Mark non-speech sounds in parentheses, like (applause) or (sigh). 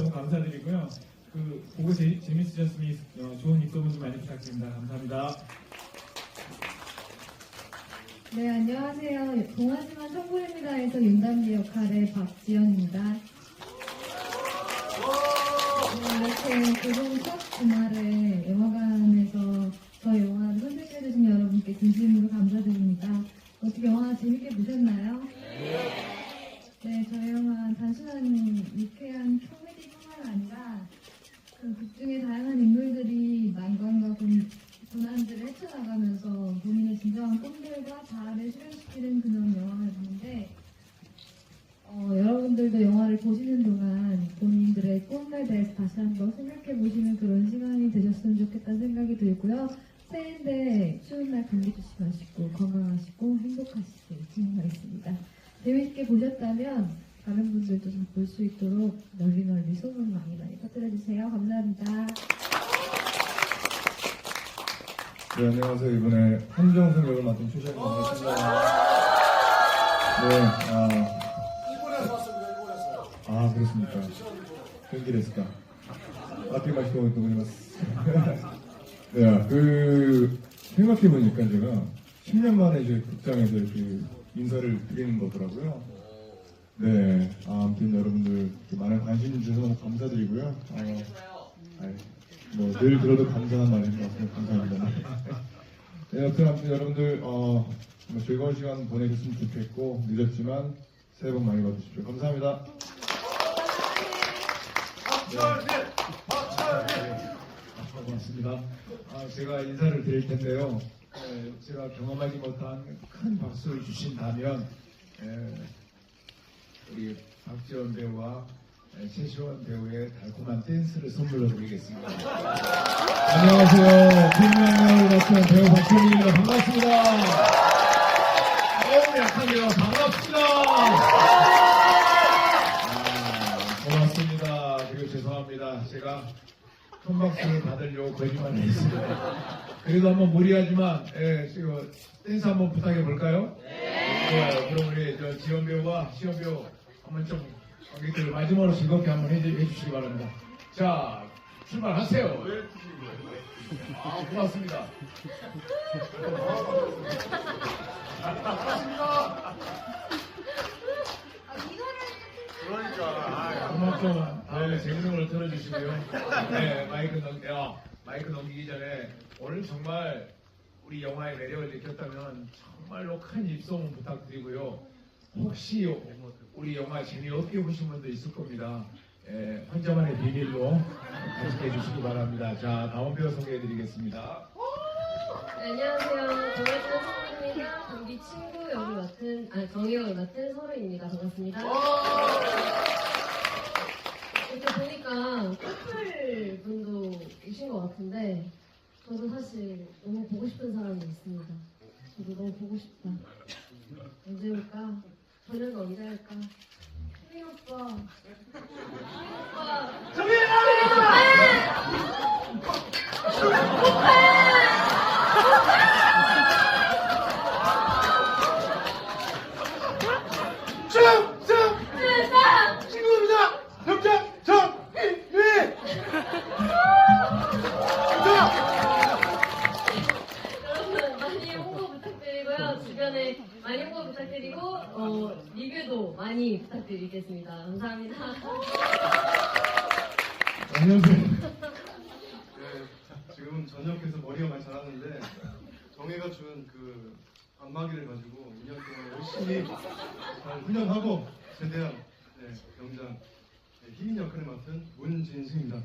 너무 감사드리고요. 그 보고 재, 재밌으셨으면 어, 좋은 입소문 좀 많이 부탁드립니다. 감사합니다. 네, 안녕하세요. 동아지만 청구입니다에서 윤담비 역할의 박지연입니다. 네, 이렇게 개봉 첫 주말에 영화관에서 저 영화를 선택해주신 여러분께 진심으로 감사드립니다. 어떻게 영화 재밌게 보셨나요? 네, 저희 영화 단순한 유쾌한 그 극중의 다양한 인물들이 난관과 곤- 고난들을 헤쳐나가면서 본인의 진정한 꿈들과 자아를 실현시키는 그런 영화였는데 어, 여러분들도 영화를 보시는 동안 본인들의 꿈에 대해서 다시 한번 생각해 보시는 그런 시간이 되셨으면 좋겠다는 생각이 들고요. 새해인데 추운 날 감기 조심 하시고 건강하시고 행복하시길 기원하겠습니다. 재밌게 보셨다면 다른 분들도 좀 볼 수 있도록 널리 널리 소문 많이 많이 퍼뜨려주세요. 감사합니다. 네, 안녕하세요. 이번에 한정승 역을 맡은 최시현입니다. 네, 아, 일본에서 왔습니다. 일본에서. 아, 그렇습니까. 경기 됐을까? 아띠 마시고 또 오리마스. 네, (laughs) 그, 생각해보니까 제가 10년 만에 이제 극장에서 이렇게 인사를 드리는 거더라고요. 네, 아, 아무튼 여러분들 많은 관심 주셔서 너무 감사드리고요. 아, 뭐, 늘 들어도 감사한 말인 것 같습니다. 감사합니다. 네, 여튼 아무튼 여러분들, 어, 정말 즐거운 시간 보내셨으면 좋겠고, 늦었지만 새해 복 많이 받으십시오. 감사합니다. 아, 고맙습니다. 아, 제가 인사를 드릴 텐데요. 에, 제가 경험하지 못한 큰 박수를 주신다면, 에, 우리 박지원 배우와 에, 최시원 배우의 달콤한 댄스를 선물로 드리겠습니다. 안녕하세요. 팀명을 맡은 배우 박지원입니다. 반갑습니다. 너무 약하네요. 반갑습니다. 아, 고맙습니다. 그리고 죄송합니다. 제가 큰 박수를 받으려고 거짓말을 했습니다. 그래도 한번 무리하지만, 예, 지금 댄스 한번 부탁해 볼까요? 네. 좋아요. 그럼 우리 저 지원 배우와 시원 배우 한번 좀 관객들 마지막으로 즐겁게 한번 해주, 해주시기 바랍니다. 자, 출발하세요. 아, 고맙습니다. 그러니까. 음악 좀, 네, 재밌는 걸 틀어주시고요. 네, 마이크 넘기, 야, 마이크 넘기기 전에 오늘 정말 우리 영화의 매력을 느꼈다면 정말로 큰 입소문 부탁드리고요. 혹시 우리 영화 재미없게 보신 분도 있을 겁니다. 예, 혼자만의 비밀로 간직해 주시기 바랍니다. 자, 다음 배우 소개해-드리겠습니다. 네, 안녕하세요. 동아지만 성우입니다. 경기 친구 역을 맡은, 아, 정희 역을 맡은 서루입니다. 반갑습니다. 이렇게 보니까 커플 분도 계신 것 같은데, 저도 사실 너무 보고 싶은 사람이 있습니다. 저도 너무 보고 싶다. 언제 올까? 저녁은 언제 할까? 수민 오빠. 수민 오빠. 춤! 많이 부탁드리겠습니다. 감사합니다. 안녕하세요. 네, 지금은 전역해서 머리가 많이 자랐는데 정혜가 준 그 안마기를 가지고 2년 동안 열심히 잘 훈련하고 제대한 네, 병장 네, 희민 역할을 맡은 문진수입니다.